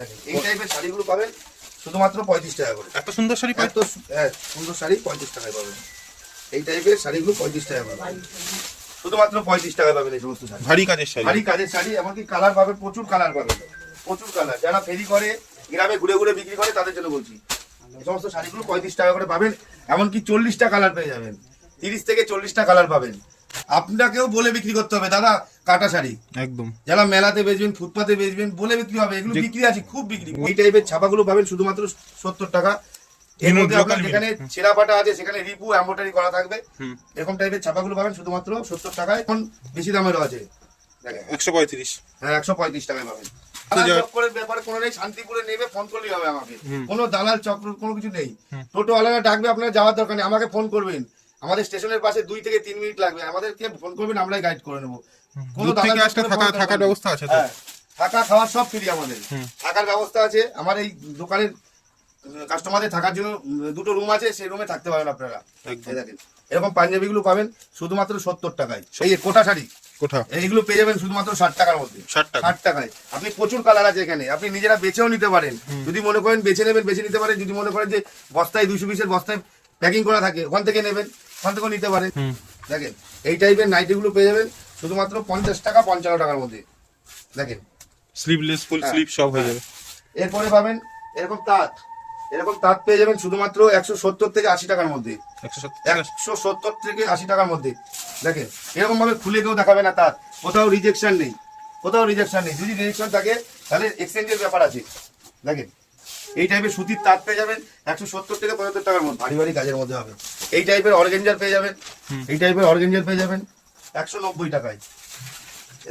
এই টাইপের শাড়িগুলো পাবেন শুধুমাত্র পঁয়ত্রিশ টাকা করে। এত সুন্দর শাড়ি এত হ্যাঁ সুন্দর শাড়ি পঁয়ত্রিশ টাকায় পাবেন। এই টাইপের শাড়িগুলো পঁয়ত্রিশ টাকা পাবেন। শুধুমাত্র পঁয়ত্রিশ টাকায় পাবেন এই সমস্ত শাড়ি। ভারী কাজের শাড়ি। ভারী কাজের শাড়ি এমনকি কালার পাবে প্রচুর কালার পাবেন। প্রচুর কালার। যারা ফেরি করে গ্রামে ঘুরে ঘুরে বিক্রি করে তাদের জন্য বলছি এই সমস্ত শাড়িগুলো পঁয়ত্রিশ টাকা করে পাবেন এমনকি চল্লিশটা কালার পেয়ে যাবেন। তিরিশ থেকে চল্লিশটা কালার পাবেন। আপনাকেও বলে বিক্রি করতে হবে দাদা কাটা শাড়ি। একদম। যারা মেলাতে বেচবেন ফুটপাতে বেচবেন বলে বিক্রি হবে। এগুলো বিক্রি আছে খুব বিক্রি। এই টাইপের ছাপাগুলো পাবেন শুধুমাত্র সত্তর টাকা। এর মধ্যে আপনার যেখানে ছেঁড়া পাটা আছে সেখানে রিপু এম্বোটারি করা থাকবে। এরকম টাইপের ছাপাগুলো পাবেন শুধুমাত্র সত্তর টাকায়। এখন বেশি দামেরও আছে। একশো পঁয়ত্রিশ। হ্যাঁ একশো পঁয়ত্রিশ টাকায় পাবেন। ব্যাপারে কোনো নেই শান্তিপুরে নেবে ফোন করলেই হবে আমাকে। কোনো দালাল চক্র কোনো কিছু নেই। টোটো আলাদা ডাকবে আপনার যাওয়ার দরকার নেই। আমাকে ফোন করবেন। আমাদের স্টেশনের পাশে দুই থেকে তিন মিনিট লাগবে। আমাদেরকে ফোন করবেন আমরাই গাইড করে নেব। কোনো থেকে আসলে থাকা থাকার ব্যবস্থা আছে তো? হ্যাঁ থাকা সব ফ্রি আমাদের। থাকার ব্যবস্থা আছে। আমার এই দোকানের কাস্টমারদের থাকার জন্য দুটো রুম আছে সেই রুমে থাকতে পারেন আপনারা। দেখেন এরকম পাঞ্জাবিগুলো পাবেন শুধুমাত্র সত্তর টাকায়। এই কোটা শাড়ি এইগুলো পেয়ে যাবেন শুধুমাত্র ষাট টাকার মধ্যে। ষাট টাকা। ষাট টাকায়। আপনি প্রচুর কালার আছে এখানে। আপনি নিজেরা বেছেও নিতে পারেন। যদি মনে করেন বেছে নেবেন বেছে নিতে পারেন। যদি মনে করেন যে বস্তায় দুশো পিসের বস্তায় প্যাকিং করা থাকে ওখান থেকে নেবেন ওখান থেকেও নিতে পারেন। দেখেন এই টাইপের নাইটিগুলো পেয়ে যাবেন। শুধুমাত্র পঞ্চাশ টাকা পঞ্চান্ন টাকার মধ্যে। দেখেন। স্লিভলেস ফুল হ্যাঁ। স্লিভ সব হয়ে যাবে। এরপরে পাবেন এরকম তাঁত। এরকম তাঁত পেয়ে যাবেন শুধুমাত্র একশো সত্তর থেকে আশি টাকার মধ্যে। একশো সত্তর থেকে আশি টাকার মধ্যে। দেখেন এরকম ভাবে খুলে কেউ দেখাবে না তার কোথাও রিজেকশন নেই। কোথাও রিজেকশন নেই। যদি রিজেকশন থাকে তাহলে এক্সচেঞ্জের ব্যাপার আছে। দেখেন এই টাইপের সুতির তাঁত পেয়ে যাবেন একশো সত্তর থেকে পঁচাত্তর টাকার মধ্যে। ভারী ভারী কাজের মধ্যে হবে। এই টাইপের অর্গেঞ্জার পেয়ে যাবেন। এই টাইপের অর্গেঞ্জার পেয়ে যাবেন। একশো নব্বই টাকায়।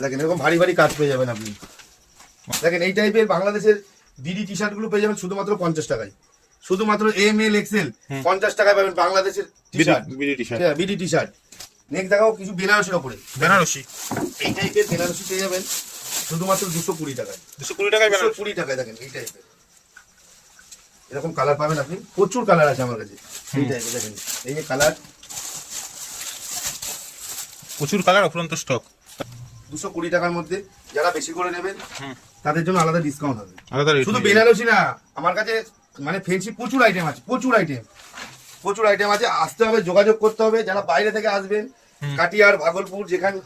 দেখেন এরকম ভারী ভারী কাজ পেয়ে যাবেন আপনি। দেখেন এই টাইপের বাংলাদেশের বিডি টি শার্টগুলো পেয়ে যাবেন শুধুমাত্র পঞ্চাশ টাকায়। শুধুমাত্র এম এল এক্সেল পঞ্চাশ টাকায় পাবেন বাংলাদেশের টি শার্ট হ্যাঁ বিডি টি শার্ট নেক্সট দেখাও কিছু বেনারসির ওপরে। বেনারসি এই টাইপের বেনারসি পেয়ে যাবেন শুধুমাত্র দুশো কুড়ি টাকায়। দুশো কুড়ি টাকায় দুশো কুড়ি টাকায় দেখেন এই টাইপের এরকম কালার পাবেন আপনি। প্রচুর কালার আছে আমার কাছে। এই টাইপের দেখেন। এই যে কালার প্রচুর কালার অফুরন্ত স্টক দুশো কুড়ি টাকার মধ্যে যারা বেশি করে নেবেন তাদের জন্য আলাদা ডিসকাউন্ট হবে। আলাদা শুধু বেনারসি না আমার কাছে মানে ফেন্সি প্রচুর আইটেম আছে প্রচুর আইটেম প্রচুর আইটেম আছে আসতে হবে যোগাযোগ করতে হবে যারা বাইরে থেকে আসবেন কাটিয়ার ভাগলপুর যেখানে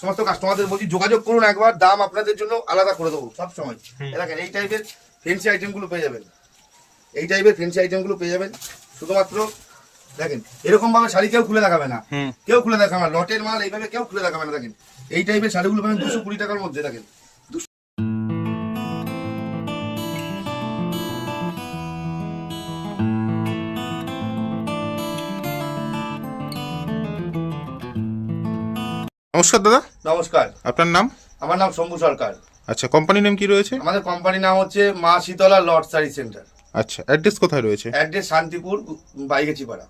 সমস্ত কাস্টমারদের বলছি যোগাযোগ করুন একবার দাম আপনাদের জন্য আলাদা করে দেবো সব সময়। দেখেন এই টাইপের ফেন্সি আইটেমগুলো পেয়ে যাবেন। এই টাইপের ফেন্সি আইটেমগুলো পেয়ে যাবেন। শুধুমাত্র দেখেন এরকম ভাবে শাড়ি কেউ খুলে দেখাবে না। কেউ খুলে দেখাবে না লটের মাল এইভাবে কেউ খুলে দেখাবে না দেখেন। এই টাইপের শাড়িগুলো পাবেন দুশো কুড়ি টাকার মধ্যে দেখেন। নমস্কার দাদা। নমস্কার। আপনার নাম? আমার নাম শম্ভু সরকার। আচ্ছা কোম্পানি নেম কি রয়েছে? আমাদের কোম্পানির নাম হচ্ছে মা শীতলা লট শাড়ি সেন্টার। আচ্ছা অ্যাড্রেস কোথায় রয়েছে? অ্যাড্রেস শান্তিপুর বাইগেছিপাড়া।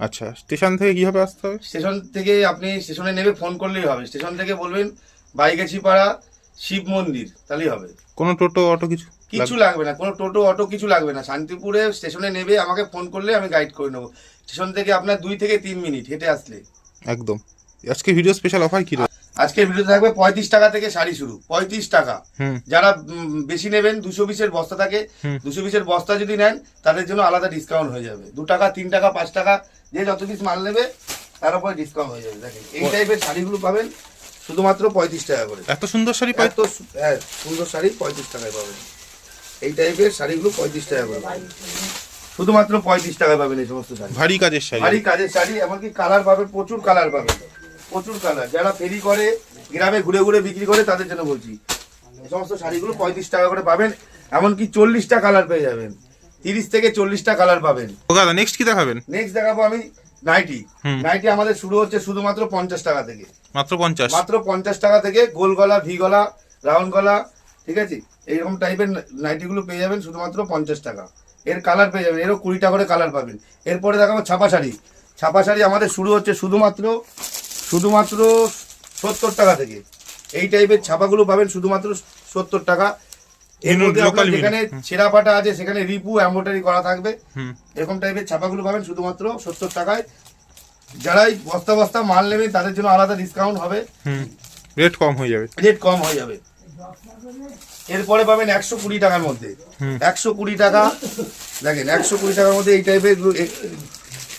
আচ্ছা স্টেশন থেকে কীভাবে আসতে হবে? স্টেশন থেকে আপনি স্টেশনে নেমে ফোন করলেই হবে। স্টেশন থেকে বলবেন বাইগাছি পাড়া শিব মন্দির তাহলেই হবে। কোনো টোটো অটো কিছু কিছু লাগবে? না কোনো টোটো অটো কিছু লাগবে না। শান্তিপুরে স্টেশনে নেবে আমাকে ফোন করলে আমি গাইড করে নেব। স্টেশন থেকে আপনার দুই থেকে তিন মিনিট হেঁটে আসলে। একদম। আজকে ভিডিও স্পেশাল অফার কি আজকের ভিডিও থাকবে পঁয়ত্রিশ টাকা থেকে শাড়ি শুরু পঁয়ত্রিশ টাকা। যারা বেশি নেবেন দুশো পিসের বস্তা থাকে দুশো পিসের বস্তা যদি নেন তাদের জন্য আলাদা ডিসকাউন্ট হয়ে যাবে। দু টাকা তিন টাকা পাঁচ টাকা যে যত পিস মাল নেবে তার উপরে ডিসকাউন্ট হয়ে যাবে। দেখেন এই টাইপের শাড়িগুলো পাবেন শুধুমাত্র পঁয়ত্রিশ টাকা করে। এত সুন্দর শাড়ি পাই এত সু- হ্যাঁ সুন্দর শাড়ি পঁয়ত্রিশ টাকায় পাবেন। এই টাইপের শাড়িগুলো পঁয়ত্রিশ টাকা করে শুধুমাত্র পঁয়ত্রিশ টাকায় পাবেন এই সমস্ত শাড়ি। ভারী কাজের শাড়ি। ভারী কাজের শাড়ি এমনকি কালার পাবেন প্রচুর কালার পাবেন। প্রচুর কালার। যারা ফেরি করে গ্রামে ঘুরে ঘুরে বিক্রি করে তাদের জন্য বলছি। এই সমস্ত শাড়িগুলো পঁয়ত্রিশ টাকা করে পাবেন এমনকি চল্লিশটা কালার পেয়ে যাবেন। তিরিশ থেকে চল্লিশটা কালার পাবেন। দাদা নেক্সট কি দেখাবেন? নেক্সট দেখাবো আমি নাইটি নাইটি আমাদের শুরু হচ্ছে শুধুমাত্র পঞ্চাশ টাকা থেকে। মাত্র পঞ্চাশ? মাত্র পঞ্চাশ টাকা থেকে গোল গলা ভি গলা রাউন্ড গলা ঠিক আছে? এইরকম টাইপের নাইটিগুলো পেয়ে যাবেন শুধুমাত্র পঞ্চাশ টাকা। এর কালার পেয়ে যাবেন এরও কুড়ি টাকা করে কালার পাবেন। এরপরে দেখাবো ছাপা শাড়ি। ছাপা শাড়ি আমাদের শুরু হচ্ছে শুধুমাত্র শুধুমাত্র সত্তর টাকা থেকে। এই টাইপের ছাপাগুলো পাবেন শুধুমাত্র সত্তর টাকা। এর মধ্যে আপনার যেখানে ছেঁড়া পাটা আছে সেখানে রিপু এম্বোটারি করা থাকবে। এরকম টাইপের ছাপাগুলো পাবেন শুধুমাত্র সত্তর টাকায়। যারাই বস্তা বস্তা মাল নেবেন তাদের জন্য আলাদা ডিসকাউন্ট হবে। হুম। রেট কম হয়ে যাবে। রেট কম হয়ে যাবে। এরপরে পাবেন একশো কুড়ি টাকার মধ্যে। একশো কুড়ি টাকা। দেখেন একশো কুড়ি টাকার মধ্যে এই টাইপের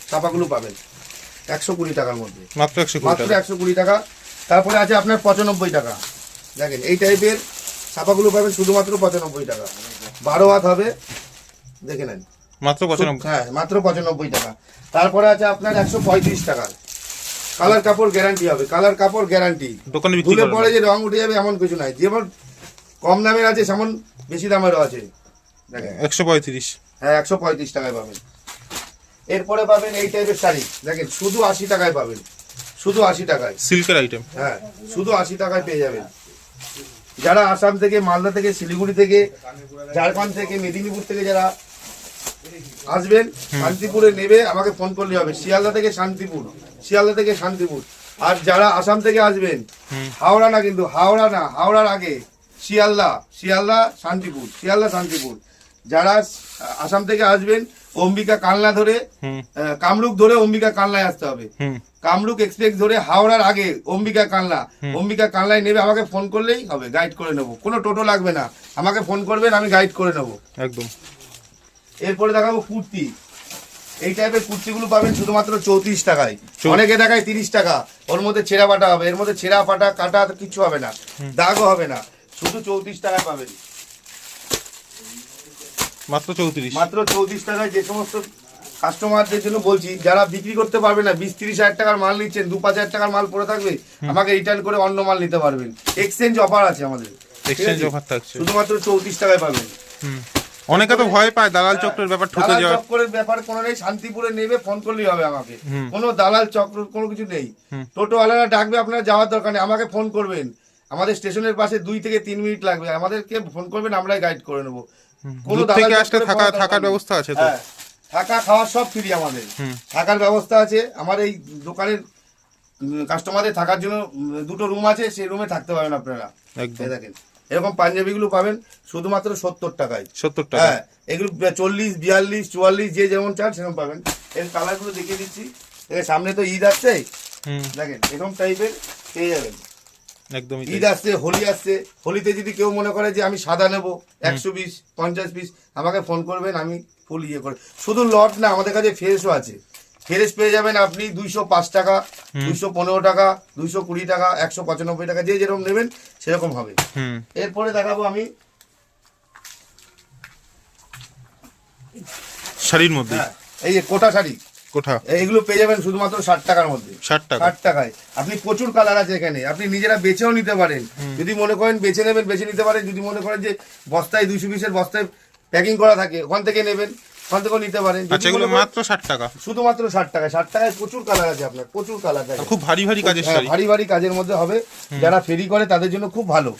ছাপাগুলো পাবেন। একশো কুড়ি টাকার মধ্যে। মাত্র একশো কুড়ি মাত্র একশো কুড়ি টাকা। তারপরে আছে আপনার পঁচানব্বই টাকা। দেখেন এই টাইপের ছাপাগুলো পাবেন শুধুমাত্র পঁচানব্বই টাকা। বারো হাত হবে দেখে নেন। মাত্র পঁচানব্বই। হ্যাঁ মাত্র পঁচানব্বই টাকা। তারপরে আছে আপনার একশো পঁয়ত্রিশ টাকা। কালার কাপড় গ্যারান্টি হবে কালার কাপড় গ্যারান্টি। দোকানে ধুলে পরে যে রং উঠে যাবে এমন কিছু নাই। যেমন কম দামের আছে সেমন বেশি দামেরও আছে। দেখেন। একশো পঁয়ত্রিশ। হ্যাঁ একশো পঁয়ত্রিশ টাকায় পাবেন। এরপরে পাবেন এই টাইপের শাড়ি। দেখেন শুধু আশি টাকায় পাবেন। শুধু আশি টাকায়। সিল্কের আইটেম হ্যাঁ শুধু আশি টাকায় পেয়ে যাবেন। যারা আসাম থেকে মালদা থেকে শিলিগুড়ি থেকে ঝাড়খণ্ড থেকে মেদিনীপুর থেকে যারা আসবেন শান্তিপুরে নেবে আমাকে ফোন করলে হবে। শিয়ালদা থেকে শান্তিপুর শিয়ালদা থেকে শান্তিপুর। আর যারা আসাম থেকে আসবেন হাওড়া না কিন্তু হাওড়া না হাওড়ার আগে শিয়ালদা শিয়ালদা শান্তিপুর শিয়ালদা শান্তিপুর। যারা আসাম থেকে আসবেন অম্বিকা কালনা ধরে কামরূপ ধরে অম্বিকা কালনায় আসতে হবে। হুম। কামরূপ এক্সপ্রেস ধরে হাওড়ার আগে অম্বিকা কালনা অম্বিকা কালনায় নেবে আমাকে ফোন করলেই হবে গাইড করে নেব। কোনো টোটো লাগবে না। আমাকে ফোন করবেন আমি গাইড করে নেব। একদম। এরপরে দেখাবো কুর্তি। এই টাইপের কুর্তিগুলো পাবেন শুধুমাত্র চৌত্রিশ টাকায়। অনেকে দেখায় তিরিশ টাকা ওর মধ্যে ছেঁড়া পাটা হবে এর মধ্যে ছেঁড়া পাটা কাটা কিছু হবে না দাগও হবে না। শুধু চৌত্রিশ টাকায় পাবেন। মাত্র চৌত্রিশ। মাত্র চৌত্রিশ টাকায় যে সমস্ত কাস্টমারদের জন্য বলছি যারা বিক্রি করতে পারবে না বিশ তিরিশ হাজার টাকার মাল নিচ্ছেন দু পাঁচ হাজার টাকার মাল পড়ে থাকবে আমাকে রিটার্ন করে অন্য মাল নিতে পারবেন। এক্সচেঞ্জ অফার আছে আমাদের। এক্সচেঞ্জ অফার থাকছে। শুধুমাত্র চৌত্রিশ টাকায় পাবেন। অনেকে তো ভয় পায় দালাল চক্রের ব্যাপার ঠকে যাওয়ার। চক্করের ব্যাপার কোনো নেই শান্তিপুরে নেবে ফোন করলেই হবে আমাকে। কোনো দালাল চক্র কোনো কিছু নেই। টোটোওয়ালারা ডাকবে আপনারা যাওয়ার দরকার নেই আমাকে ফোন করবেন। আমাদের স্টেশনের পাশে দুই থেকে তিন মিনিট লাগবে। আমাদেরকে ফোন করবেন আমরাই গাইড করে নেব। কোনো দূর থেকে আসলে থাকা থাকার ব্যবস্থা আছে তো? হ্যাঁ, থাকা খাওয়া সব ফ্রি আমাদের। থাকার ব্যবস্থা আছে। আমার এই দোকানের কাস্টমারদের থাকার জন্য দুটো রুম আছে সেই রুমে থাকতে পারেন আপনারা। দেখেন। এরকম পাঞ্জাবিগুলো পাবেন শুধুমাত্র সত্তর টাকায়। সত্তর টাকা। হ্যাঁ এগুলো চল্লিশ বিয়াল্লিশ চুয়াল্লিশ যে যেমন চান সেরকম পাবেন। এর কালারগুলো দেখিয়ে দিচ্ছি। সামনে তো ঈদ আসছে। দেখেন এরকম টাইপের পেয়ে যাবেন। ঈদ আসছে হোলি আসছে হোলিতে যদি কেউ মনে করে যে আমি সাদা নেব একশো পিস পঞ্চাশ পিস আমাকে ফোন করবেন আমি ফুল ইয়ে করে শুধু লট না আমাদের কাছে ফ্রেশও আছে। ফ্রেশ পেয়ে যাবেন আপনি দুইশো পাঁচ টাকা দুইশো পনেরো টাকা দুইশো কুড়ি টাকা একশো পঁচানব্বই টাকা যে যেরকম নেবেন সেরকম হবে। এরপরে দেখাবো আমি শাড়ির মধ্যে। হ্যাঁ, এই যে কোটা শাড়ি। কোঠা এইগুলো পেয়ে যাবেন শুধুমাত্র ষাট টাকার মধ্যে। ষাট টাকা। ষাট টাকায়। আপনি প্রচুর কালার আছে এখানে। আপনি নিজেরা বেছেও নিতে পারেন। যদি মনে করেন বেছে নেবেন বেছে নিতে পারেন। যদি মনে করেন যে বস্তায় দুশো পিসের বস্তায় প্যাকিং করা থাকে ওখান থেকে নেবেন। ওখান থেকেও নিতে পারেন। আচ্ছা এগুলো মাত্র ষাট টাকা? শুধুমাত্র ষাট টাকায়। ষাট টাকায় প্রচুর কালার আছে আপনার প্রচুর কালার খুব ভারী ভারী কাজের হ্যাঁ, শাড়ি ভারী ভারী কাজের মধ্যে হবে। যারা ফেরি করে তাদের জন্য খুব ভালো।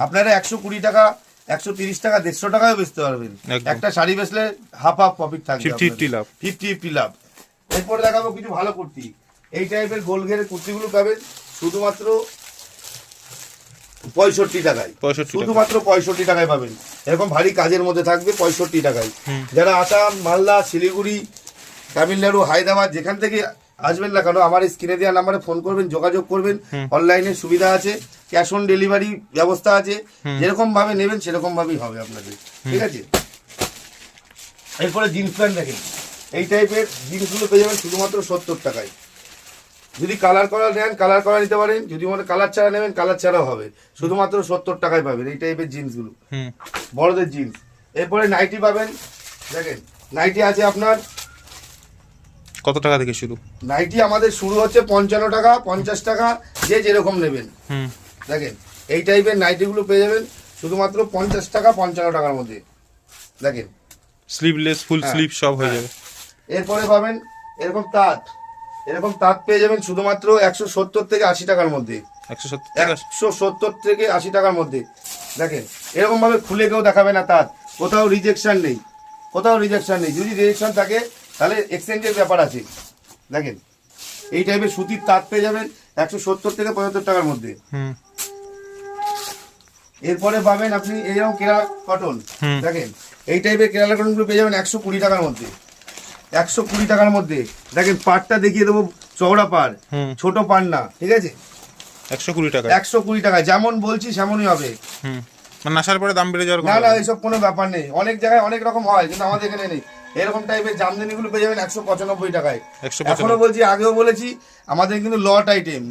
আপনারা একশো কুড়ি টাকা একশো তিরিশ টাকা দেড়শো টাকাও বেচতে পারবেন। একটা শাড়ি বেচলে হাফ হাফ প্রফিট থাকবে 50 লাভ। ফিফটি ফিফটি লাভ। এরপরে দেখাবো কিছু ভালো কুর্তি। এই টাইপের গোল ঘেরের কুর্তিগুলো পাবেন শুধুমাত্র পঁয়ষট্টি টাকায়। 65 শুধুমাত্র পঁয়ষট্টি টাকায় পাবেন। এরকম ভারী কাজের মধ্যে থাকবে পঁয়ষট্টি টাকায়। যারা আসাম মালদা শিলিগুড়ি তামিলনাড়ু হায়দ্রাবাদ যেখান থেকে আসবেন না কেন আমার স্ক্রিনে দেওয়া নাম্বারে ফোন করবেন যোগাযোগ করবেন। অনলাইনে সুবিধা আছে ক্যাশ অন ডেলিভারি ব্যবস্থা আছে। যেরকম ভাবে নেবেন সেরকম ভাবেই হবে আপনাদের। ঠিক আছে? এরপরে জিন্স প্যান্ট দেখেন। এই টাইপের জিন্সগুলো পেয়ে যাবেন শুধুমাত্র সত্তর টাকায়। যদি কালার করা নেন কালার করা নিতে পারেন। যদি মনে কালার ছাড়া নেবেন কালার ছাড়াও হবে। শুধুমাত্র সত্তর টাকায় পাবেন এই টাইপের জিন্সগুলো। হুম। বড়দের জিন্স। এরপরে নাইটি পাবেন। দেখেন নাইটি আছে আপনার কত টাকা থেকে শুরু? নাইটি আমাদের শুরু হচ্ছে পঞ্চান্ন টাকা পঞ্চাশ টাকা যে যেরকম নেবেন। হুম। দেখেন এই টাইপের নাইটিগুলো পেয়ে যাবেন শুধুমাত্র পঞ্চাশ টাকা পঞ্চান্ন টাকার মধ্যে। দেখেন। স্লিভলেস ফুল হ্যাঁ, স্লিভ সব হয়ে। যাবে। এরপরে পাবেন এরকম তাঁত। এরকম তাঁত পেয়ে যাবেন শুধুমাত্র একশো সত্তর থেকে আশি টাকার মধ্যে। একশো সত্তর থেকে আশি। টাকার মধ্যে। দেখেন এরকম ভাবে খুলে কেউ দেখাবে না তাঁত। কোথাও রিজেকশন নেই। কোথাও রিজেকশন নেই। যদি রিজেকশন থাকে তাহলে এক্সচেঞ্জের ব্যাপার আছে। দেখেন এই টাইপের সুতির তাঁত পেয়ে যাবেন একশো সত্তর থেকে পঁচাত্তর টাকার মধ্যে। এরপরে পাবেন আপনি এইরকম কেরালা কটন দেখেন এই টাইপের কেরালা কটনগুলো পেয়ে যাবেন একশো কুড়ি টাকার মধ্যে। একশো কুড়ি টাকার মধ্যে। দেখেন পাড়টা দেখিয়ে দেবো চওড়া পাড়। ছোট পাড় না ঠিক আছে? একশো কুড়ি টাকা একশো কুড়ি টাকা যেমন বলছি সেমনই হবে। মানে আসার পরে দাম বেড়ে যাওয়ার না না এইসব কোনো ব্যাপার নেই। অনেক জায়গায় অনেক রকম হয় কিন্তু আমাদের এখানে নেই। এরকম টাইপের জামদানি গুলো পেয়ে যাবেন একশো পঁচানব্বই টাকায়। 195 এখনও বলছি আগেও বলেছি আমাদের কিন্তু লট আইটেম।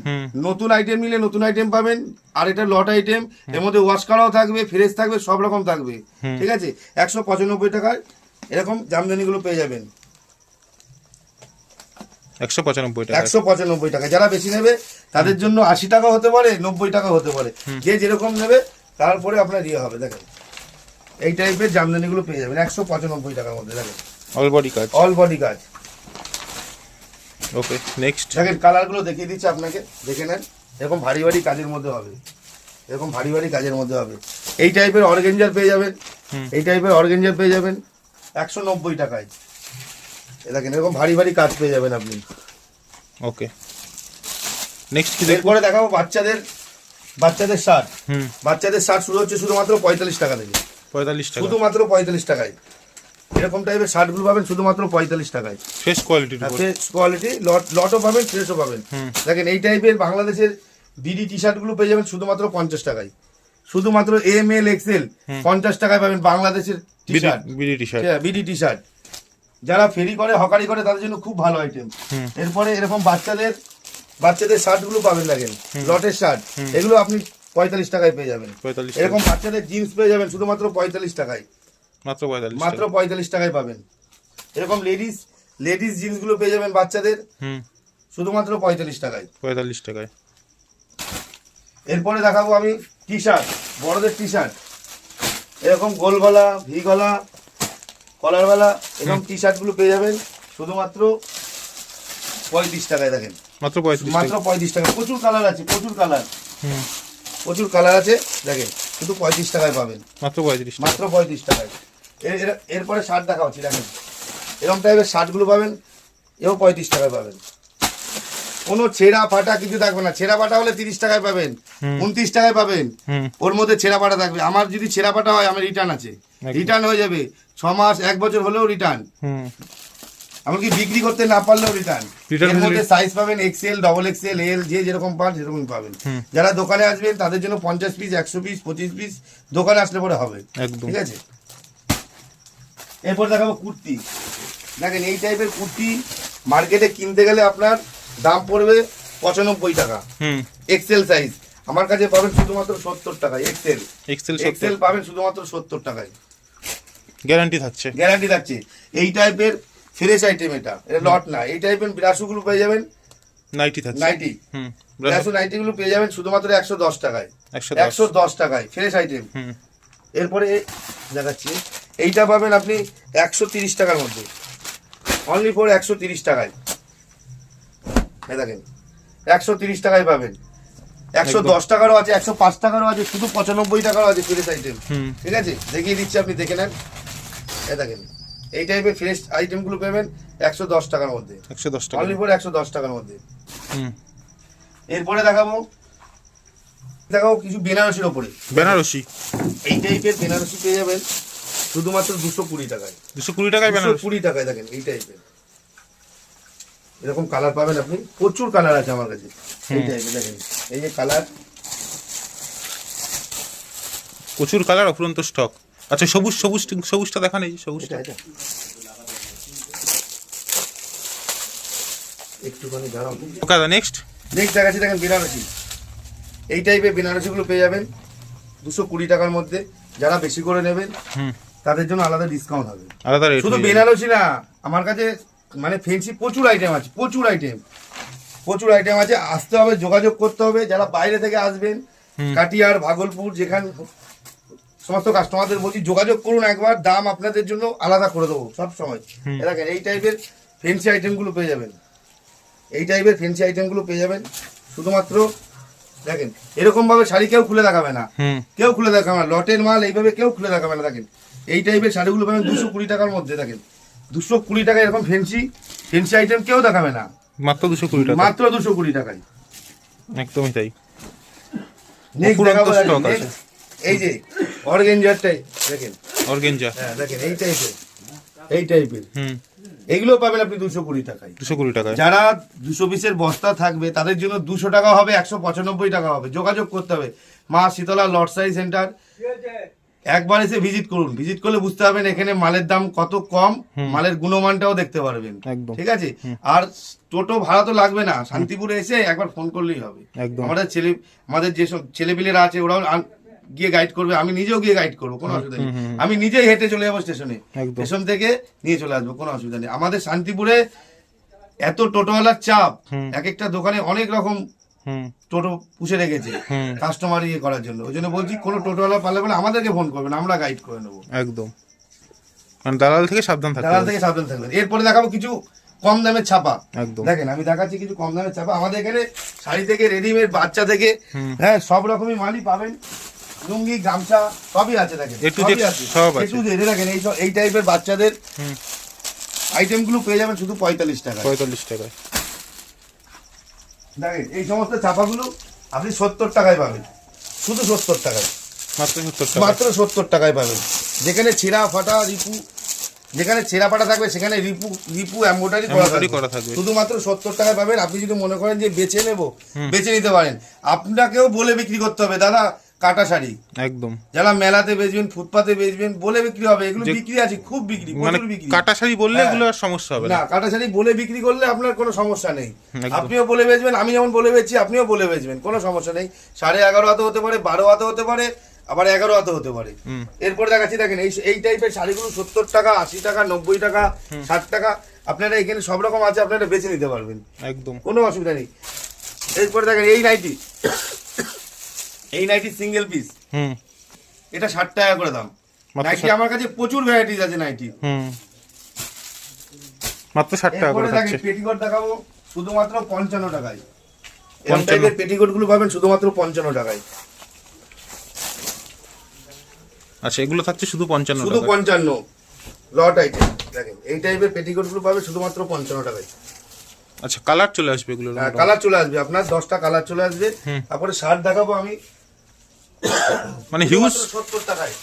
নতুন আইটেম নিলে নতুন আইটেম পাবেন আর এটা লট আইটেম এর মধ্যে ওয়াশ করাও থাকবে ফ্রেশ থাকবে সব রকম থাকবে। ঠিক আছে? একশো পঁচানব্বই টাকায় এরকম জামদানি গুলো পেয়ে যাবেন। একশো পঁচানব্বই টাকা। একশো পঁচানব্বই টাকা। যারা বেশি নেবে তাদের জন্য আশি টাকা হতে পারে নব্বই টাকা হতে পারে। যে যেরকম নেবে তারপরে আপনার ইয়ে হবে দেখেন। এই টাইপের জামদানিগুলো পেয়ে যাবেন একশো পঁচানব্বই টাকার মধ্যে দেখেন। অল বডি কাজ অল বডি কাজ ওকে নেক্সট দেখেন কালারগুলো দেখিয়ে দিচ্ছি আপনাকে দেখে নেন। এরকম ভারী ভারী কাজের মধ্যে হবে। এরকম ভারী ভারী কাজের মধ্যে হবে। এই টাইপের অর্গেঞ্জার পেয়ে যাবেন। এই টাইপের অর্গেঞ্জার পেয়ে যাবেন একশো নব্বই টাকায়। দেখেন এরকম ভারী ভারী কাজ পেয়ে যাবেন আপনি। ওকে নেক্সট কি দেখব? এরপরে দেখাবো বাচ্চাদের বাচ্চাদের শার্ট হুম। বাচ্চাদের শার্ট শুরু হচ্ছে শুধুমাত্র পঁয়তাল্লিশ টাকা থেকে। পঁয়তাল্লিশ টাকা। শুধুমাত্র পঁয়তাল্লিশ টাকায়। এরকম টাইপের শার্টগুলো পাবেন শুধুমাত্র পঁয়তাল্লিশ টাকায়। ফ্রেশ কোয়ালিটির উপর। ফ্রেশ কোয়ালিটি লট লটও পাবেন ফ্রেশও পাবেন। দেখেন এই টাইপের বাংলাদেশের বিডি টি শার্টগুলো পেয়ে যাবেন শুধুমাত্র পঞ্চাশ টাকায়। শুধুমাত্র এম এল এক্সেল পঞ্চাশ টাকায় পাবেন বাংলাদেশের T shirt BD T shirt BD T shirt যারা ফেরি করে হকারি করে তাদের জন্য খুব ভালো আইটেম এরপরে এরকম বাচ্চাদের বাচ্চাদের শার্টগুলো পাবেন দেখেন লটের শার্ট। এগুলো আপনি পঁয়তাল্লিশ টাকায় পেয়ে যাবেন। এরকম বাচ্চাদের জিন্স পেয়ে যাবেন শুধুমাত্র পঁয়তাল্লিশ টাকায়। মাত্র পঁয়তাল্লিশ মাত্র পঁয়তাল্লিশ টাকায় পাবেন। এরকম লেডিস লেডিস জিন্সগুলো পেয়ে যাবেন বাচ্চাদের। শুধুমাত্র পঁয়তাল্লিশ টাকায়। পঁয়তাল্লিশ টাকায়। এরপরে দেখাবো আমি টি শার্ট বড়দের টি শার্ট এরকম গোল গলা ভি গলা কলার গলা এরকম টি শার্টগুলো পেয়ে যাবেন শুধুমাত্র পঁয়ত্রিশ টাকায় দেখেন। মাত্র পঁয়ত্রিশ মাত্র পঁয়ত্রিশ টাকা। প্রচুর কালার আছে প্রচুর কালার। প্রচুর কালার আছে দেখেন শুধু পঁয়ত্রিশ টাকায় পাবেন। মাত্র পঁয়ত্রিশ মাত্র পঁয়ত্রিশ টাকায়। এর- এর- এরপরে শার্ট দেখা হচ্ছে দেখেন। এরকম টাইপের শার্টগুলো পাবেন এও পঁয়ত্রিশ টাকায় পাবেন। কোনো ছেঁড়া ফাটা কিছু থাকবে না। ছেঁড়া ফাটা হলে তিরিশ টাকায় পাবেন উনত্রিশ টাকায় পাবেন। হুম। ওর মধ্যে ছেঁড়া ফাটা থাকবে। আমার যদি ছেঁড়া ফাটা হয় আমার রিটার্ন আছে। রিটার্ন হয়ে যাবে। ছ মাস এক বছর হলেও রিটার্ন এমনকি বিক্রি করতে না পারলেও রিটার্ন এর মধ্যে সাইজ পাবেন এক্সেল ডবল এক্সেল এল যে যেরকম পান সেরকমই পাবেন। যারা দোকানে আসবেন তাদের জন্য পঞ্চাশ পিস একশো পিস পঁচিশ পিস দোকানে আসলে পরে হবে। ঠিক আছে? এরপর দেখাবো কুর্তি। দেখেন এই টাইপের কুর্তি মার্কেটে কিনতে গেলে আপনার দাম পড়বে পঁচানব্বই টাকা। হুম। এক্সেল সাইজ আমার কাছে পাবেন শুধুমাত্র সত্তর টাকায় এক্সেল এক্সেল পাবেন শুধুমাত্র সত্তর টাকায়। গ্যারান্টি থাকছে। গ্যারান্টি থাকছে। এই টাইপের ফ্রেশ আইটেম এটা। এটা লট না। এই টাইপের বিরাশুগুলো পেয়ে যাবেন নাইটি থাকছে। নাইটি হুম। বিরাশু নাইটিগুলো পেয়ে যাবেন শুধুমাত্র একশো দশ টাকায়। একশো দশ। টাকায় ফ্রেশ আইটেম হুম। এরপরে দেখাচ্ছি। এইটা পাবেন আপনি একশো তিরিশ টাকার মধ্যে। অনলি ফর একশো তিরিশ টাকায়। দেখেন একশো তিরিশ টাকায় পাবেন। একশো দশ টাকারও আছে একশো পাঁচ টাকারও আছে শুধু পঁচানব্বই টাকারও আছে ফ্রেশ আইটেম হুম। ঠিক আছে? দেখিয়ে দিচ্ছি আপনি দেখে নেন। এই দেখেন এই টাইপের ফ্রেশ আইটেমগুলো পাবেন একশো দশ টাকার মধ্যে। একশো দশ টাকা। অনলি ফর একশো দশ টাকার মধ্যে। হুম। এরপরে দেখাবো দেখাবো কিছু বেনারসির ওপরে। বেনারসি? এই টাইপের বেনারসি পেয়ে যাবেন শুধুমাত্র দুশো কুড়ি টাকায়। দুশো কুড়ি টাকায় বেনারসি? কুড়ি টাকায় দেখেন এই টাইপের এরকম কালার পাবেন আপনি। প্রচুর কালার আছে আমার কাছে। এই টাইপের দেখেন এই যে কালার প্রচুর কালার অফুরন্ত স্টক আচ্ছা সবুজ সবুজ সবুজটা দেখান এই যে সবুজটা একটুখানি দাঁড়াও। ওকে নেক্সট নেক্সট দেখাচ্ছি দেখেন বেনারসি। এই টাইপের বেনারসিগুলো পেয়ে যাবেন দুশো কুড়ি টাকার মধ্যে। যারা বেশি করে নেবেন তাদের জন্য আলাদা ডিসকাউন্ট হবে। আলাদা শুধু বেনারসি না আমার কাছে মানে ফেন্সি প্রচুর আইটেম আছে প্রচুর আইটেম প্রচুর আইটেম আছে আসতে হবে যোগাযোগ করতে হবে। যারা বাইরে থেকে আসবেন কাটিয়ার ভাগলপুর যেখান সমস্ত কাস্টমারদের বলছি যোগাযোগ করুন একবার দাম আপনাদের জন্য আলাদা করে দেবো সব সময়। দেখেন এই টাইপের ফেন্সি আইটেমগুলো পেয়ে যাবেন। এই টাইপের ফেন্সি আইটেমগুলো পেয়ে যাবেন। শুধুমাত্র দেখেন এরকম ভাবে শাড়ি কেউ খুলে দেখাবে না। কেউ খুলে দেখাবে না। লটের মাল এইভাবে কেউ খুলে দেখাবে না দেখেন। এই টাইপের শাড়িগুলো পাবেন দুশো কুড়ি টাকার মধ্যে দেখেন। দুশো কুড়ি টাকা এরকম ফেন্সি ফেন্সি আইটেম কেউ দেখাবে না। মাত্র দুশো কুড়ি টাকা মাত্র দুশো কুড়ি টাকায়। একদমই তাই। নেক্সট দেখাবো এই যে অর্গেঞ্জারটাই দেখেন। অর্গেঞ্জা। হ্যাঁ দেখেন এই টাইপের এই টাইপের হুম। এগুলো পাবেন আপনি দুশো কুড়ি টাকায়। দুশো কুড়ি টাকায়। যারা দুশো পিসের বস্তা থাকবে তাদের জন্য দুশো টাকা হবে একশো পঁচানব্বই টাকা হবে। যোগাযোগ করতে হবে। মা শীতলা লটসাই সেন্টার। একবার এসে ভিজিট করুন। ভিজিট করলে বুঝতে পারবেন এখানে মালের দাম কত কম মালের গুণমানটাও দেখতে পারবেন। একদম। ঠিক আছে? আর টোটো ভাড়া তো লাগবে না। শান্তিপুরে এসে একবার ফোন করলেই হবে। একদম। আমাদের ছেলে আমাদের যেসব ছেলেপিলেরা আছে ওরাও গিয়ে গাইড করবে আমি নিজেও গিয়ে গাইড করব কোনো অসুবিধা নেই। আমি নিজেই হেঁটে চলে যাব স্টেশনে। স্টেশন থেকে নিয়ে চলে আসব কোনো অসুবিধা নেই। আমাদের শান্তিপুরে এত টোটোওয়ালার চাপ এক একটা দোকানে অনেক রকম টোটো পুষে রেখেছে। কাস্টমার ইয়ে করার জন্য। ওই জন্য বলছি কোনো টোটোওয়ালা পারলে বলে আমাদেরকে ফোন করবেন আমরা গাইড করে নেব। একদম। মানে দালাল থেকে সাবধান থাকতে দালাল থেকে সাবধান থাকবেন এরপরে দেখাবো কিছু কম দামের ছাপা। একদম। দেখেন আমি দেখাচ্ছি কিছু কম দামের ছাপা। আমাদের এখানে শাড়ি থেকে রেডিমেড বাচ্চা থেকে হ্যাঁ সব রকমই মালই পাবেন। লুঙ্গি গামছা সবই আছে দেখেন আছে। সব আছে। Z, এই দেখেন এই এই টাইপের বাচ্চাদের। আইটেমগুলো পেয়ে যাবেন শুধু পঁয়তাল্লিশ টাকা পঁয়তাল্লিশ টাকায়। দেখেন এই সমস্ত ছাপাগুলো আপনি সত্তর টাকায় পাবেন। শুধু সত্তর টাকায়। মাত্র সত্তর টাকা মাত্র সত্তর টাকায় পাবেন। যেখানে ছেঁড়া ফাটা রিপু যেখানে ছেঁড়া ফাটা থাকবে সেখানে রিপু রিপু এম্বোটারি করা থাকবে। শুধুমাত্র সত্তর টাকায় পাবেন। আপনি যদি মনে করেন যে বেছে নেব বেছে নিতে পারেন। আপনাকেও বলে বিক্রি করতে হবে দাদা কাটা শাড়ি। একদম। যারা মেলাতে বেচবেন ফুটপাতে বেচবেন বলে বিক্রি হবে। এগুলো বিক্রি আছে খুব বিক্রি মানে প্রচুর বিক্রি। কাটা শাড়ি বললে হ্যাঁ। এগুলো আর সমস্যা হবে না। কাটা শাড়ি বলে বিক্রি করলে আপনার কোনো সমস্যা নেই। আপনিও বলে বেচবেন আমি যেমন বলে বেচছি আপনিও বলে বেচবেন কোনো সমস্যা নেই। সাড়ে এগারো হাতে হতে পারে বারো হাতে হতে পারে আবার এগারো হাতে হতে পারে। এরপরে দেখাচ্ছি দেখেন এই এই টাইপের শাড়িগুলো সত্তর টাকা আশি টাকা নব্বই টাকা ষাট টাকা আপনারা এখানে সব রকম আছে আপনারা বেছে নিতে পারবেন। একদম। কোনো অসুবিধা নেই। এরপরে দেখেন এই নাইটি এই নাইটি সিঙ্গেল পিস হুম। এটা ষাট টাকা করে দাম। নাইটি আমার কাছে প্রচুর ভ্যারাইটিস আছে নাইটি হুম। মাত্র ষাট টাকা করে থাকছে পেটিকোট দেখাবো শুধুমাত্র পঞ্চান্ন টাকায়। এরকম টাইপের পেটিকোটগুলো পাবেন শুধুমাত্র পঞ্চান্ন টাকায়। আচ্ছা এগুলো থাকছে শুধু পঞ্চান্ন শুধু পঞ্চান্ন। লট আইটেম দেখেন এই টাইপের পেটিকোটগুলো পাবেন শুধুমাত্র পঞ্চান্ন টাকায়। আচ্ছা কালার চলে আসবে এগুলো কালার চলে আসবে। আপনার দশটা কালার চলে আসবে। তারপরে শার্ট দেখাবো আমি। মানে হিউজ সত্তর টাকায়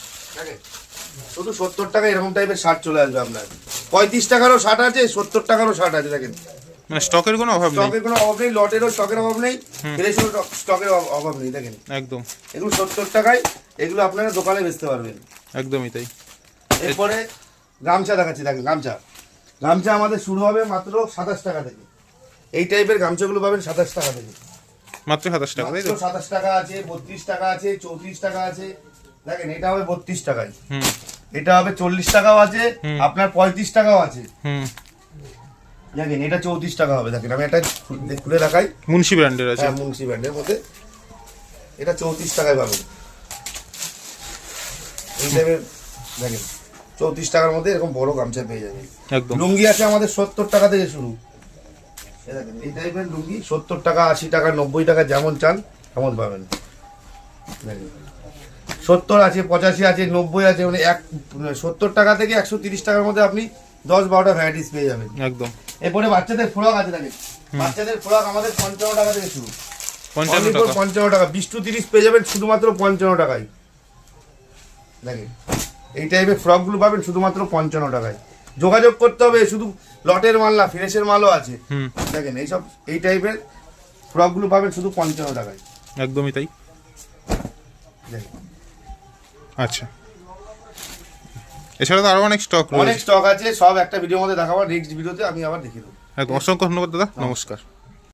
শুধু সত্তর টাকা এরকম টাইপের শার্ট চলে আসবে আপনার। পঁয়ত্রিশ টাকারও শার্ট আছে সত্তর টাকারও শার্ট আছে দেখেন। মানে স্টকের কোনো অভাব নেই। স্টকের কোনো অভাব নেই লটেরও স্টকের অভাব নেই ফ্রেশেরও স্টকের অভাব নেই দেখেন। একদম। এগুলো সত্তর টাকায় এগুলো আপনারা দোকানে বেচতে পারবেন। একদমই তাই। এরপরে গামছা দেখাচ্ছি দেখেন গামছা। গামছা আমাদের শুরু হবে মাত্র সাতাশ টাকা থেকে। এই টাইপের গামছাগুলো পাবেন সাতাশ টাকা থেকে। মাত্র সাতাশ টাকা। তাই তো সাতাশ টাকা আছে বত্রিশ টাকা আছে চৌত্রিশ টাকা আছে। দেখেন এটা হবে বত্রিশ টাকায়। এটা হবে চল্লিশ টাকাও আছে আপনার পঁয়ত্রিশ টাকাও আছে। দেখেন এটা চৌত্রিশ টাকা হবে দেখেন আমি এটা খুলে- দেখাই। মুন্সি ব্র্যান্ডের আছে। হ্যাঁ মুন্সি ব্র্যান্ডের মধ্যে। এটা চৌত্রিশ টাকায় পাবেন। এই টাইপের দেখেন চৌত্রিশ টাকার মধ্যে এরকম বড় গামছা পেয়ে যাবেন। একদম। লুঙ্গি আছে আমাদের সত্তর টাকা থেকে শুরু। দেখেন এই টাইপের লুঙ্গি সত্তর টাকা আশি টাকা নব্বই টাকা যেমন চান তেমন পাবেন। দেখেন সত্তর আছে পঁচাশি আছে নব্বই আছে মানে এক সত্তর টাকা থেকে একশো তিরিশ টাকার মধ্যে আপনি দশ বারোটা ভ্যারাইটিস পেয়ে যাবেন। একদম। এরপরে বাচ্চাদের ফ্রক আছে দেখেন। বাচ্চাদের ফ্রক আমাদের পঞ্চান্ন টাকা থেকে শুরু। পঞ্চান্ন টাকা। পঞ্চান্ন টাকা। বিশ টু তিরিশ পেয়ে যাবেন শুধুমাত্র পঞ্চান্ন টাকায়। দেখেন। এই টাইপের ফ্রকগুলো পাবেন শুধুমাত্র পঞ্চান্ন টাকায়। যোগাযোগ করতে হবে শুধু লটের মাল না ফ্রেশের মালও আছে। দেখেন এইসব এই টাইপের ফ্রকগুলো পাবেন শুধু পঞ্চান্ন টাকায়। একদমই তাই। আচ্ছা। এছাড়া তো আরও অনেক স্টক অনেক স্টক আছে সব একটা ভিডিওর মধ্যে দেখাবো নেক্সট ভিডিওতে আমি আবার দেখিয়ে দেবো। একদম অসংখ্য ধন্যবাদ দাদা। নমস্কার।